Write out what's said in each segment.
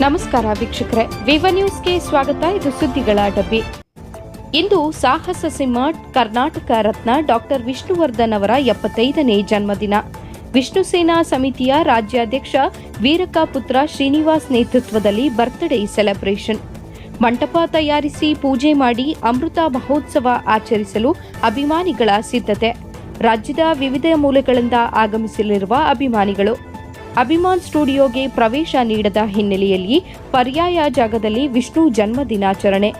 ನಮಸ್ಕಾರ ವೀಕ್ಷಕರೇ. ವಿವ ನ್ಯೂಸ್ಗೆ ಸ್ವಾಗತ. ಇದು ಸುದ್ದಿಗಳ ಡಬ್ಬಿ. ಇಂದು ಸಾಹಸ ಸಿಂಹ ಕರ್ನಾಟಕ ರತ್ನ ಡಾಕ್ಟರ್ ವಿಷ್ಣುವರ್ಧನ್ ಅವರ ಎಪ್ಪತ್ತೈದನೇ ಜನ್ಮದಿನ. ವಿಷ್ಣು ಸೇನಾ ಸಮಿತಿಯ ರಾಜ್ಯಾಧ್ಯಕ್ಷ ವೀರಕ ಪುತ್ರ ಶ್ರೀನಿವಾಸ್ ನೇತೃತ್ವದಲ್ಲಿ ಬರ್ತ್ಡೇ ಸೆಲೆಬ್ರೇಷನ್ ಮಂಟಪ ತಯಾರಿಸಿ ಪೂಜೆ ಮಾಡಿ ಅಮೃತ ಮಹೋತ್ಸವ ಆಚರಿಸಲು ಅಭಿಮಾನಿಗಳ ಸಿದ್ಧತೆ. ರಾಜ್ಯದ ವಿವಿಧ ಮೂಲೆಗಳಿಂದ ಆಗಮಿಸಲಿರುವ ಅಭಿಮಾನಿಗಳು. ಅಭಿಮಾನ್ ಸ್ಟುಡಿಯೋಗೆ ಪ್ರವೇಶ ನೀಡದ ಹಿನ್ನೆಲೆಯಲ್ಲಿ ಪರ್ಯಾಯ ಜಾಗದಲ್ಲಿ ವಿಷ್ಣು ಜನ್ಮ ದಿನಾಚರಣೆ.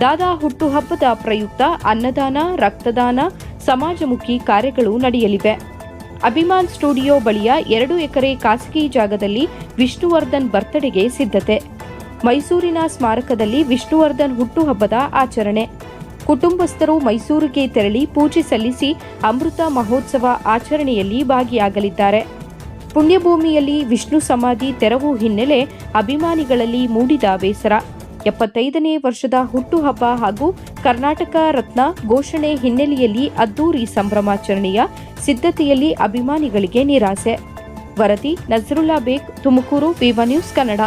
ದಾದಾ ಹುಟ್ಟುಹಬ್ಬದ ಪ್ರಯುಕ್ತ ಅನ್ನದಾನ, ರಕ್ತದಾನ, ಸಮಾಜಮುಖಿ ಕಾರ್ಯಗಳು ನಡೆಯಲಿವೆ. ಅಭಿಮಾನ್ ಸ್ಟುಡಿಯೋ ಬಳಿಯ ಎರಡು ಎಕರೆ ಖಾಸಗಿ ಜಾಗದಲ್ಲಿ ವಿಷ್ಣುವರ್ಧನ್ ಬರ್ತಡೆಗೆ ಸಿದ್ಧತೆ. ಮೈಸೂರಿನ ಸ್ಮಾರಕದಲ್ಲಿ ವಿಷ್ಣುವರ್ಧನ್ ಹುಟ್ಟುಹಬ್ಬದ ಆಚರಣೆ. ಕುಟುಂಬಸ್ಥರು ಮೈಸೂರಿಗೆ ತೆರಳಿ ಪೂಜೆ ಸಲ್ಲಿಸಿ ಅಮೃತ ಮಹೋತ್ಸವ ಆಚರಣೆಯಲ್ಲಿ ಭಾಗಿಯಾಗಲಿದ್ದಾರೆ. ಪುಣ್ಯಭೂಮಿಯಲ್ಲಿ ವಿಷ್ಣು ಸಮಾಧಿ ತೆರವು ಹಿನ್ನೆಲೆ ಅಭಿಮಾನಿಗಳಲ್ಲಿ ಮೂಡಿದ ಬೇಸರ. ಎಪ್ಪತ್ತೈದನೇ ವರ್ಷದ ಹುಟ್ಟುಹಬ್ಬ ಹಾಗೂ ಕರ್ನಾಟಕ ರತ್ನ ಘೋಷಣೆ ಹಿನ್ನೆಲೆಯಲ್ಲಿ ಅದ್ದೂರಿ ಸಂಭ್ರಮಾಚರಣೆಯ ಸಿದ್ಧತೆಯಲ್ಲಿ ಅಭಿಮಾನಿಗಳಿಗೆ ನಿರಾಸೆ. ವರದಿ ನಜರುಲ್ಲಾ ಬೇಗ್, ತುಮಕೂರು ವಿವ ನ್ಯೂಸ್ ಕನ್ನಡ.